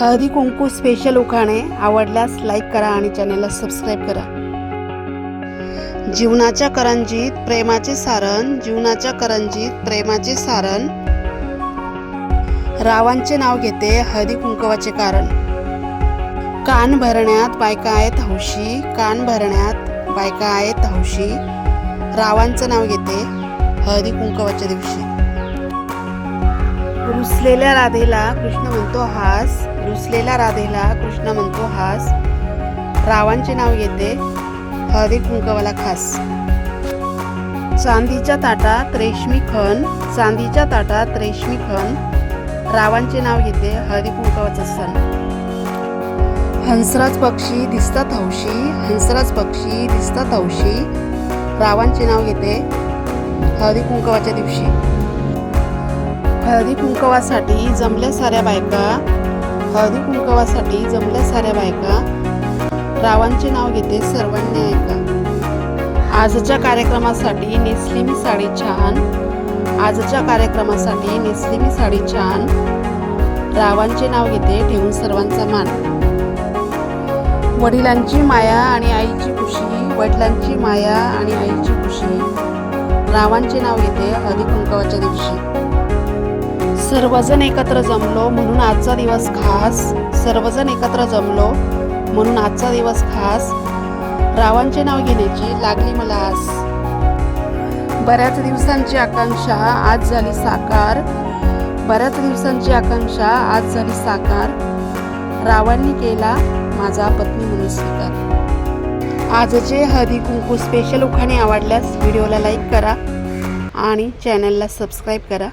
Haldi Kunku special उखाणे आवडल्यास like करा आणि चॅनलला सबस्क्राईब करा. जीवनाच्या करंजीत प्रेमाचे सारण जीवनाच्या करंजीत प्रेमाचे सारण. रावांचे नाव घेते हळदी कुंकवाचे कारण. कान भरण्यात बायका आहेत हौशी कान भरण्यात बायका आहेत हौशी. रावांचं नाव घेते हळदी कुंकवाच्या दिवशी. रुसलेल्या राधेला कृष्ण म्हणतो हास रुसलेल्या राधेला कृष्ण म्हणतो हास. रावांचे नाव येते हरी कुंकवाला खास. चांदीच्या ताटात रेशमी खण चांदीच्या ताटात रेशमी खण रावांचे नाव येते हरी कुंकवाचा सण. हंसराज पक्षी दिसतात हौशी हंसराज पक्षी दिसतात हौशी. रावांचे नाव येते हरी कुंकवाच्या दिवशी. हळदी कुंकवासाठी जमल्या साऱ्या बायका हळदी कुंकवासाठी जमल्या साऱ्या बायका रावांचे नाव घेते सर्वांनी ऐका. आजच्या कार्यक्रमासाठी नेसली मी साडी छान. आजच्या कार्यक्रमासाठी नेसली मी साडी छान. रावांचे नाव घेते ठेवून सर्वांचा मान. वडिलांची माया आणि आईची खुशी वडिलांची माया आणि आईची खुशी. रावांचे नाव घेते हळदी कुंकवाच्या दिवशी. सर्वजण एकत्र जमलो म्हणून आजचा दिवस खास. सर्वजण एकत्र जमलो म्हणून आजचा दिवस खास. रावांचे नाव घेण्याची लागली मला आस. बऱ्याच दिवसांची आकांक्षा आज झाली साकार. बऱ्याच दिवसांची आकांक्षा आज झाली साकार. रावांनी केला माझा पत्नी म्हणून स्वीकार. आजचे हळदी कुंकू स्पेशल उखाणे आवडल्यास व्हिडिओला लाईक करा आणि चॅनलला सबस्क्राईब करा.